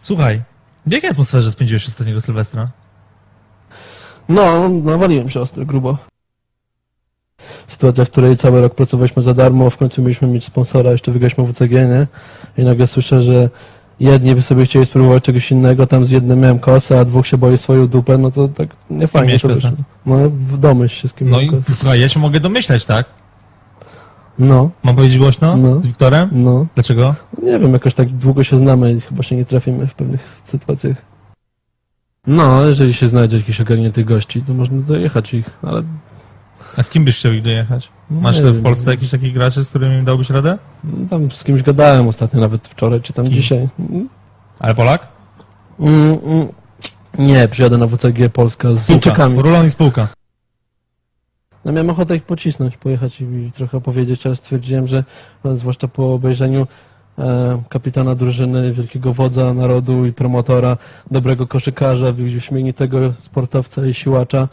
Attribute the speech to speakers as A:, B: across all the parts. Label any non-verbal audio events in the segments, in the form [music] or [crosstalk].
A: Słuchaj, w jakiej atmosferze spędziłeś ostatniego Sylwestra?
B: No, nawaliłem się ostro, grubo. Sytuacja, w której cały rok pracowaliśmy za darmo, w końcu mieliśmy mieć sponsora, jeszcze wygraliśmy WCG, nie? I nagle słyszę, że jedni by sobie chcieli spróbować czegoś innego, tam z jednym miałem kosę, a dwóch się boi swoją dupę, no to tak nie fajnie to wyszło. No, w domyśl się z kim
A: No i słuchaj, ja się mogę domyśleć, tak?
B: No,
A: Mam powiedzieć głośno?
B: No.
A: Z Wiktorem?
B: no.
A: Dlaczego?
B: Nie wiem, jakoś tak długo się znamy i chyba się nie trafimy w pewnych sytuacjach. No, jeżeli się znajdzie jakiś ogarnięty gości, to można dojechać ich, ale
A: A z kim byś chciał ich dojechać? Masz
B: Nie
A: tu w. Polsce jakichś takich graczy, z którymi dałbyś radę?
B: tam z kimś gadałem ostatnio, nawet wczoraj, czy tam
A: Kim?
B: dzisiaj.
A: Ale Polak?
B: Mm, mm. Nie, przyjadę na WCG Polska z Chińczykami.
A: Rulon i spółka.
B: No miałem ochotę ich pocisnąć, pojechać i, trochę opowiedzieć, ale stwierdziłem, że zwłaszcza po obejrzeniu e, kapitana drużyny, wielkiego wodza narodu i promotora, dobrego koszykarza, wyśmienitego sportowca i siłacza,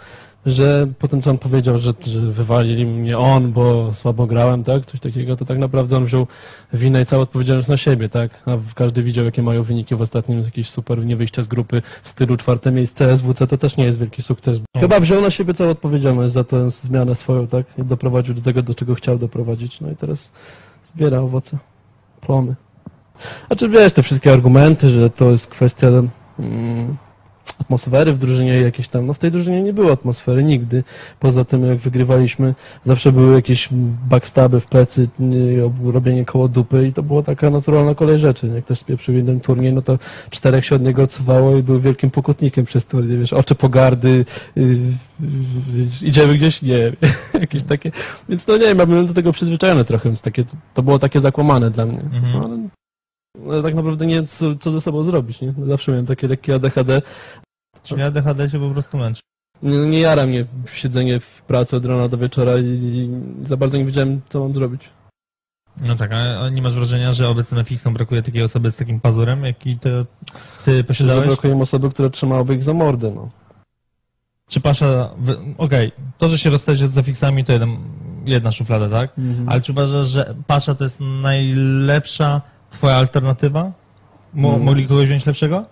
B: że po tym, co on powiedział, że, że wywalili mnie on, bo słabo grałem, tak, coś takiego, to tak naprawdę on wziął winę i całą odpowiedzialność na siebie, tak, a każdy widział, jakie mają wyniki w ostatnim, jakieś super nie wyjścia z grupy w stylu czwarte miejsce SWC, to też nie jest wielki sukces. Chyba wziął na siebie całą odpowiedzialność za tę zmianę swoją, tak, i doprowadził do tego, do czego chciał doprowadzić, no i teraz zbiera owoce, plony. Znaczy wiesz, te wszystkie argumenty, że to jest kwestia mm, atmosfery w drużynie jakieś tam, no w tej drużynie nie było atmosfery nigdy. Poza tym jak wygrywaliśmy, zawsze były jakieś backstaby w plecy, nie, robienie koło dupy i to była taka naturalna kolej rzeczy. Jak też spieprzył jeden turniej, no to czterech się od niego odsuwało i był wielkim pokutnikiem przez turniej, wiesz, oczy pogardy, yy, yy, idziemy gdzieś, nie, [laughs] jakieś takie. Więc no nie ja byłem do tego przyzwyczajony trochę, więc takie, to było takie zakłamane dla mnie.
A: Mhm.
B: No, ale tak naprawdę nie wiem, co, co ze sobą zrobić, nie? Zawsze miałem takie lekkie ADHD,
A: Czyli ADHD się po prostu męczy.
B: nie, nie jara mnie siedzenie w pracy od rana do wieczora i, i za bardzo nie wiedziałem, co mam zrobić.
A: No tak, a nie masz wrażenia, że obecnym Netflixom brakuje takiej osoby z takim pazurem, jaki ty, ty
B: Że
A: posiadałeś?
B: brakuje im osoby, która trzymałaby ich za mordę, no.
A: Czy Pasza... Okej, to, że się rozstajesz z zafiksami, to jeden, jedna szuflada, tak? Ale czy uważasz, że Pasza to jest najlepsza twoja alternatywa? Mo,
B: Mm.
A: Mogli kogoś wziąć lepszego?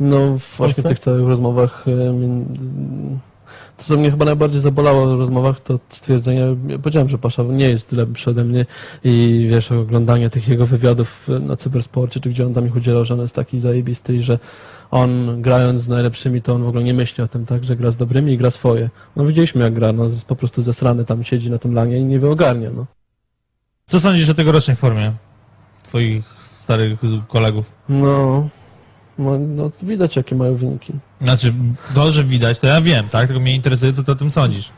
B: No właśnie w tych całych rozmowach, e, to co mnie chyba najbardziej zabolało w rozmowach, to stwierdzenie, ja powiedziałem, że Pasza nie jest lepszy ode mnie i wiesz, oglądanie tych jego wywiadów na cybersporcie, czy gdzie on tam ich udzielał, że on jest taki zajebisty i że on grając z najlepszymi, to on w ogóle nie myśli o tym, tak, że gra z dobrymi i gra swoje. No widzieliśmy jak gra, no jest po prostu zesrany tam siedzi na tym lanie i nie wyogarnia, no.
A: Co sądzisz o tegorocznej formie twoich starych kolegów?
B: No, no, no widać jakie mają wyniki.
A: Znaczy, to, że widać, to ja wiem, tak? Tylko mnie interesuje, co ty o tym sądzisz.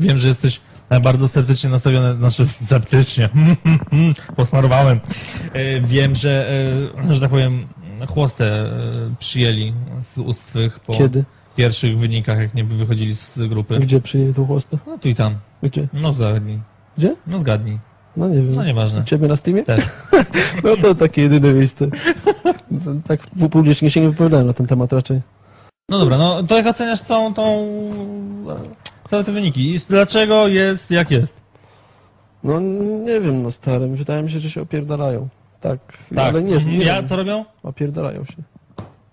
A: Wiem, że jesteś e, bardzo sceptycznie nastawiony, znaczy [laughs] sceptycznie, [laughs] posmarowałem. E, Wiem, że, e, że tak powiem, chłostę przyjęli z ust twych po
B: Kiedy?
A: pierwszych wynikach, jak nie wychodzili z grupy.
B: Gdzie przyjęli tą chłostę?
A: No tu i tam.
B: Gdzie?
A: No zgadnij.
B: Gdzie?
A: No zgadnij.
B: No nie wiem.
A: No nieważne.
B: Ciebie na Steamie?
A: Też. [laughs]
B: No to takie jedyne miejsce. [laughs] Tak publicznie się nie wypowiadałem na ten temat raczej.
A: No dobra, no to jak oceniasz całą tą... całe te wyniki? I dlaczego jest jak jest?
B: No nie wiem, no starym. Wydaje mi się, że się opierdalają. Tak,
A: Tak.
B: ale nie, nie
A: ja
B: wiem.
A: co robią?
B: Opierdalają się.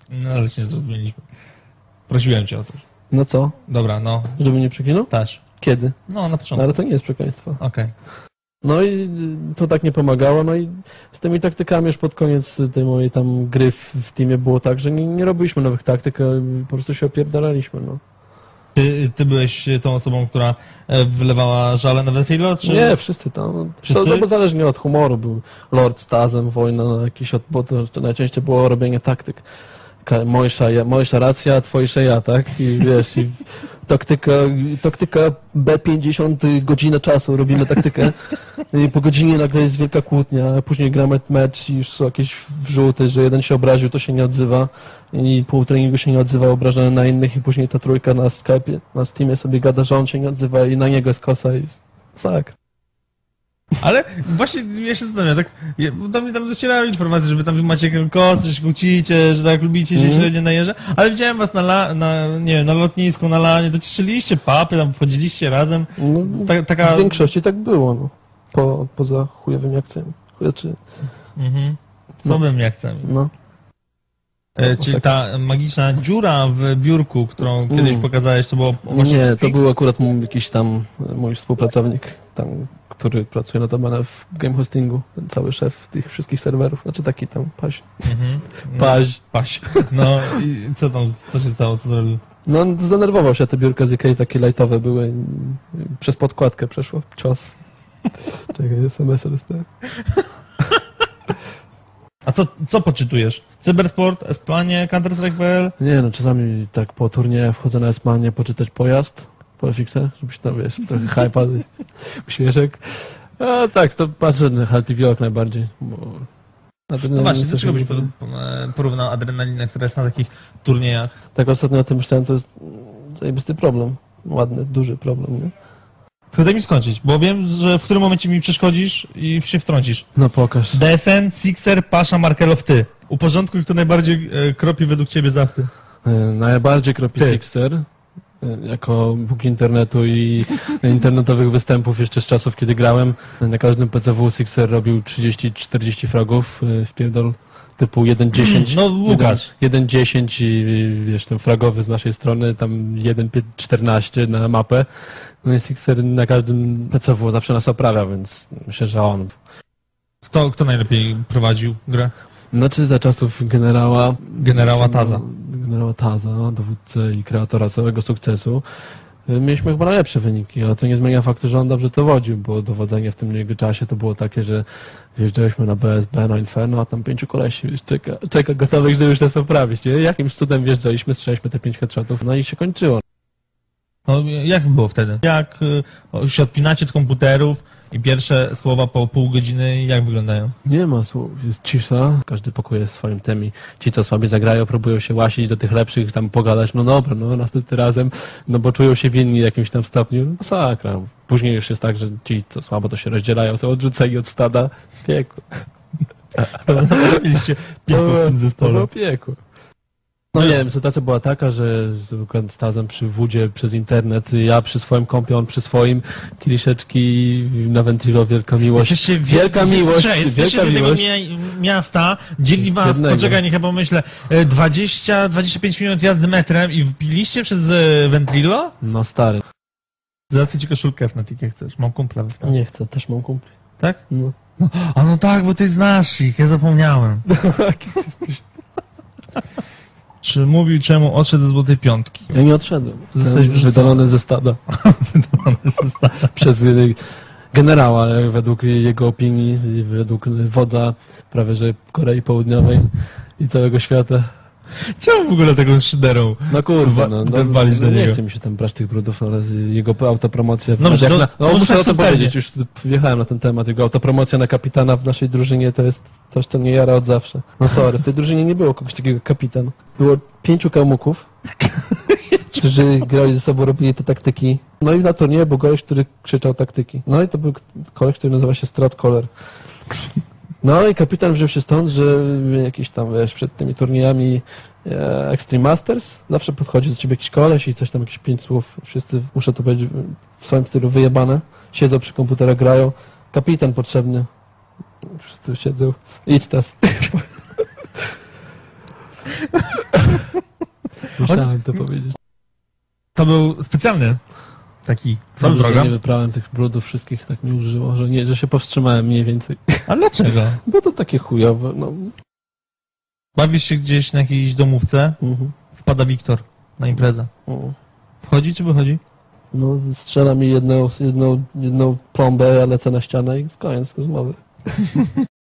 A: No ale się nie zrozumieliśmy. Prosiłem cię o coś.
B: No co?
A: Dobra, no,
B: Żeby nie przeklinał?
A: też.
B: Kiedy?
A: No, na
B: No,
A: początku.
B: ale to nie jest przekleństwo.
A: Okej.
B: No i to tak nie pomagało, no i z tymi taktykami już pod koniec tej mojej tam gry w, w teamie było tak, że nie, nie robiliśmy nowych taktyk, a po prostu się opierdalaliśmy, no.
A: Ty, ty byłeś tą osobą, która e, wylewała żale na Wetrilo, czy...
B: Nie, wszyscy tam.
A: Wszyscy?
B: To, to bo zależnie od humoru. Był Lord Stazem, wojna, no, jakiś od, bo to, to najczęściej było robienie taktyk. Mojsza, ja, mojsza racja, twojsza ja, tak? I wiesz, i taktyka, taktyka B50 godzinę czasu, robimy taktykę. I po godzinie nagle jest wielka kłótnia, a później gramy mecz i już są jakieś wrzuty, że jeden się obraził, to się nie odzywa i pół treningu się nie odzywa, obrażony na innych i później ta trójka na Skype, na Steamie sobie gada, że on się nie odzywa i na niego jest kosa i tak.
A: Ale właśnie ja się zastanawiam, tak, do mnie tam docierały informacje, że wy tam macie kos, że się kłócicie, że tak lubicie się
B: Mhm.
A: średnio najeżdża, ale widziałem was na, la, na, nie wiem, na lotnisku, na lanie, to cieszyliście papy, tam wchodziliście razem,
B: No,
A: Ta, taka...
B: W większości tak było, no. Po, poza chujowymi akcjami. Znaczy,
A: Mhm. Co
B: No.
A: chcę.
B: no.
A: E, czyli ta magiczna dziura w biurku, którą kiedyś
B: Mm.
A: pokazałeś, to było właśnie
B: Nie, to był akurat jakiś tam e, mój współpracownik, tam, który pracuje notabene w game hostingu, ten cały szef tych wszystkich serwerów, znaczy taki tam paś.
A: Mhm. No,
B: Paź.
A: Paś. No i co tam, co się stało, co zrobił?
B: No zdenerwował się, te biurka z Ikei takie lightowe były, przez podkładkę przeszło cios. [laughs] Czekaj, SMS dostałem.
A: A co, co poczytujesz? Cybersport, Esplanie, Counter-Strike.pl?
B: Nie no, czasami tak po turnieju wchodzę na Esmanię poczytać pojazd, po fiksę, żebyś tam, wiesz, trochę hypa, [laughs] uśmieszek. A tak, to patrzę na HLTV jak najbardziej, bo...
A: No właśnie, do czego byś e, porównał adrenalinę, która jest na takich turniejach?
B: Tak ostatnio o tym myślałem, to jest zajebisty problem. Ładny, duży problem, nie?
A: To daj mi skończyć, bo wiem, że w którym momencie mi przeszkodzisz i się wtrącisz.
B: No pokaż.
A: DSN, Sixer, Pasza, Markelow, ty. Uporządkuj, kto najbardziej e, kropi według ciebie zawty.
B: E, Najbardziej kropi
A: Ty.
B: Sixer, jako Bóg internetu i internetowych występów jeszcze z czasów, kiedy grałem. Na każdym PCW Sixer robił 30-40 fragów e, w pierdol typu 1.10.
A: No, Łukasz.
B: 1.10 i wiesz, ten fragowy z naszej strony, tam 1.14 na mapę. No i Sixer na każdym PCW zawsze nas oprawia, więc myślę, że on.
A: Kto, kto najlepiej prowadził grę?
B: Znaczy za czasów generała...
A: Generała Taza.
B: Generała Taza, dowódcę i kreatora całego sukcesu. y, Mieliśmy chyba najlepsze wyniki, ale to nie zmienia faktu, że on dobrze to wodził, bo dowodzenie w tym jego czasie to było takie, że wjeżdżaliśmy na BSB, na Inferno, a tam pięciu kolesi czeka, czeka gotowych, żeby już nas oprawić, nie? Jakimś cudem wjeżdżaliśmy, strzelaliśmy te pięć headshotów, no i się kończyło.
A: No, jak było wtedy? Jak y, się odpinacie od komputerów i pierwsze słowa po pół godziny, jak wyglądają?
B: Nie ma słów, jest cisza, każdy pokuje w swoim temie. Ci, co słabie zagrają, próbują się łasić do tych lepszych, tam pogadać, no dobra, no następnym razem, no bo czują się winni w jakimś tam stopniu. Masakra. Później już jest tak, że ci, co słabo, to się rozdzielają, są odrzuceni od stada. Piekło. [laughs]
A: Mieliście piekło w tym
B: To
A: zespole.
B: było piekło. No nie wiem, sytuacja była taka, że Stazem przy wódzie przez internet, ja przy swoim kompie, on przy swoim, kieliszeczki na Ventrilo, wielka miłość.
A: Jesteście
B: Wielka miłość,
A: Jesteście
B: wielka miłość.
A: mia- miasta, dzieli was,
B: Jednego.
A: poczekaj, niech ja pomyślę, e, 20-25 minut jazdy metrem i wpiliście przez e, Ventrilo?
B: No stary.
A: Załatwię ci koszulkę Fnatic, jak chcesz. Mam kumpla.
B: Nie chcę, też mam kumpli.
A: Tak?
B: No.
A: A no tak, bo ty znasz ich, ja zapomniałem. [laughs] Czy mówił, czemu odszedł ze Złotej Piątki?
B: Ja nie odszedłem.
A: Zostałeś
B: Zostałeś
A: wyrzucony. [laughs]
B: wydalony ze stada. Przez y, generała, jak według jego opinii, i według wodza prawie że Korei Południowej i całego świata.
A: Czemu w ogóle taką szyderą?
B: No kurwa, no, no, no,
A: do
B: nie chce mi się tam brać tych brudów, no, ale jego autopromocja...
A: Dobrze,
B: jak
A: no-
B: na,
A: no
B: no muszę o tym powiedzieć, już wjechałem na ten temat. Jego autopromocja na kapitana w naszej drużynie to jest coś, co mnie jara od zawsze. No sorry, w tej drużynie nie było kogoś takiego kapitan. Było pięciu kałmuków, [laughs] którzy grali ze sobą, robili te taktyki. No i na turnieju był gość, który krzyczał taktyki. No i to był koleś, który nazywa się Strat Collar. No i kapitan wziął się stąd, że jakiś tam, wiesz, przed tymi turniejami e, Extreme Masters zawsze podchodzi do ciebie jakiś koleś i coś tam, jakieś pięć słów. Wszyscy, muszę to powiedzieć, w swoim stylu wyjebane. Siedzą przy komputerach, grają. Kapitan potrzebny. Wszyscy siedzą. Idź tas. [laughs] Musiałem to powiedzieć.
A: To był specjalny taki
B: Dobrze, że
A: program.
B: nie wyprałem tych brudów wszystkich, tak mi użyło, że, nie, że się powstrzymałem mniej więcej.
A: A dlaczego? [laughs]
B: Bo to takie chujowe, no.
A: Bawisz się gdzieś na jakiejś domówce,
B: Mhm.
A: wpada Wiktor na imprezę. Wchodzi czy wychodzi?
B: No, strzela mi jedną, jedną, jedną plombę, ja lecę na ścianę i koniec rozmowy. [laughs]